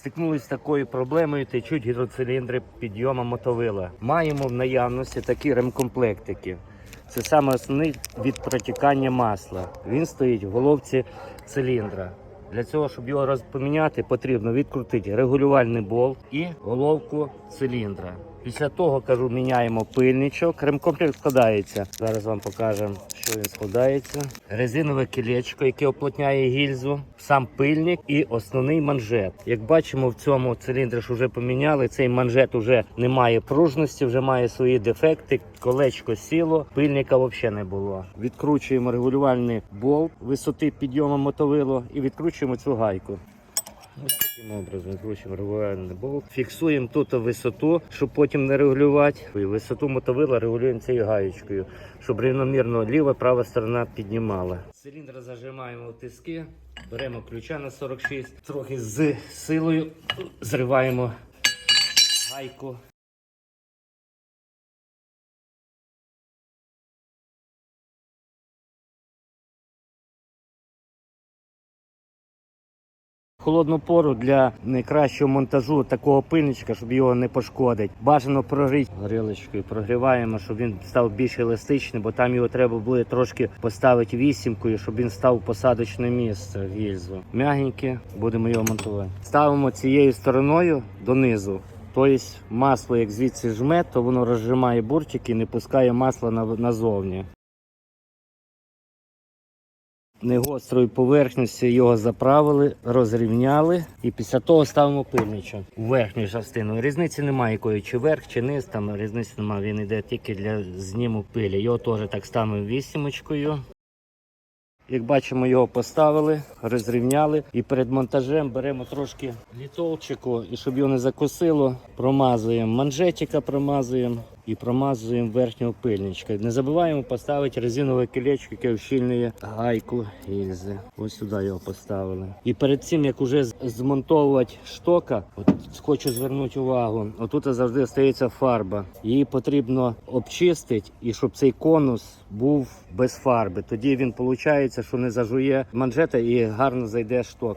стикнулися з такою проблемою, течуть гідроциліндри підйому мотовила. Маємо в наявності такі ремкомплектики. Це саме основний від протікання масла. Він стоїть в головці циліндра. Для цього, щоб його розпоміняти, потрібно відкрутити регулювальний болт і головку циліндра. Після того кажу, міняємо пильничок. Ремкомплект складається. Зараз вам покажемо, що він складається. Резинове кілечко, яке оплотняє гільзу, сам пильник і основний манжет. Як бачимо, в цьому циліндрі вже поміняли. Цей манжет вже не має пружності, вже має свої дефекти. Колечко сіло, пильника взагалі не було. Відкручуємо регулювальний болт висоти підйому мотовило і відкручуємо цю гайку. Ось таким образом відкручуємо регулювальний болт. Фіксуємо тут висоту, щоб потім не регулювати. Висоту мотовила регулюємо цією гаєчкою, щоб рівномірно ліва права сторона піднімала. Циліндр зажимаємо в тиски, беремо ключа на 46, трохи з силою зриваємо гайку. Холодну пору для найкращого монтажу такого пильничка, щоб його не пошкодить. Бажано прогріти горілочкою, прогріваємо, щоб він став більш еластичним, бо там його треба буде трошки поставити вісімкою, щоб він став посадочне місце в гільзу. Мягеньке, будемо його монтувати. Ставимо цією стороною донизу. Тобто масло, як звідси жме, то воно розжимає бурчики і не пускає масла назовні негострою поверхністю його заправили, розрівняли і після того ставимо пильничок у верхню частину. Різниці немає якої, чи верх, чи низ, там різниці немає. Він йде тільки для зніму пилі. Його теж так ставимо вісімочкою. Як бачимо, його поставили, розрівняли і перед монтажем беремо трошки літолчику, і щоб його не закосило, промазуємо манжетика, промазуємо і промазуємо верхнього пильничка. Не забуваємо поставити резинове кілечко, яке вщільнює гайку гільзи. Ось сюди його поставили. І перед цим, як уже змонтовувати штока, от хочу звернути увагу, отут завжди стається фарба. Її потрібно обчистити, і щоб цей конус був без фарби. Тоді він виходить, що не зажує манжета і гарно зайде шток.